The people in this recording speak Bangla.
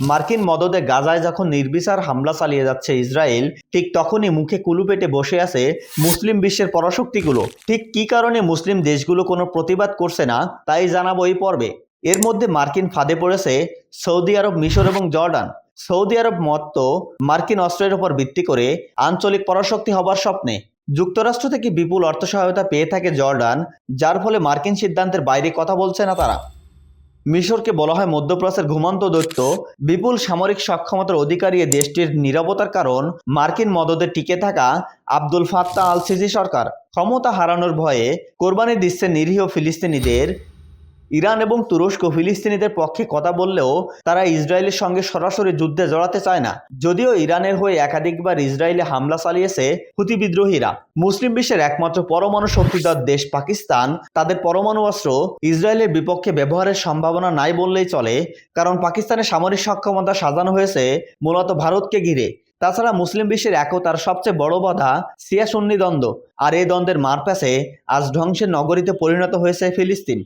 মার্কিন মদদে গাজায় যখন নির্বিচার হামলা চালিয়ে যাচ্ছে ইসরায়েল, ঠিক তখনই মুখে কুলু পেটে বসে আছে মুসলিম বিশ্বের পরাশক্তিগুলো। ঠিক কী কারণে মুসলিম দেশগুলো কোনো প্রতিবাদ করছে না, তাই জানাব এই পর্বে। এর মধ্যে মার্কিন ফাঁদে পড়েছে সৌদি আরব, মিশর এবং জর্ডান। সৌদি আরব মত মার্কিন অস্ত্রের উপর ভিত্তি করে আঞ্চলিক পরাশক্তি হবার স্বপ্নে। যুক্তরাষ্ট্র থেকে বিপুল অর্থ সহায়তা পেয়ে থাকে জর্ডান, যার ফলে মার্কিন সিদ্ধান্তের বাইরে কথা বলছে না তারা। মিশরকে বলা হয় মধ্যপ্রাচ্যের ঘুমন্ত দৈত্য। বিপুল সামরিক সক্ষমতার অধিকারী দেশটির নিরাপত্তার কারণ, মার্কিন মদদে টিকে থাকা আব্দুল ফাত্তা আল সিসি সরকার। ক্ষমতা হারানোর ভয়ে কোরবানি দিচ্ছে নিরীহ ফিলিস্তিনিদের ইরান এবং তুরস্ক ফিলিস্তিনিদের পক্ষে কথা বললেও তারা ইসরায়েলের সঙ্গে সরাসরি যুদ্ধে জড়াতে চায় না। যদিও ইরানের হয়ে একাধিকবার ইসরায়েলে হামলা চালিয়েছে হুতি বিদ্রোহীরা। মুসলিম বিশ্বের একমাত্র পরমাণু শক্তিধর দেশ পাকিস্তান, তাদের পরমাণু অস্ত্র ইসরায়েলের বিপক্ষে ব্যবহারের সম্ভাবনা নাই বললেই চলে, কারণ পাকিস্তানের সামরিক সক্ষমতা সাজানো হয়েছে মূলত ভারতকে ঘিরে। তাছাড়া মুসলিম বিশ্বের একতার সবচেয়ে বড় বাধা সিয়া সুন্নি দ্বন্দ্ব, আর এই দ্বন্দ্বের মারপ্যাসে আজ ধ্বংসের নগরীতে পরিণত হয়েছে ফিলিস্তিন।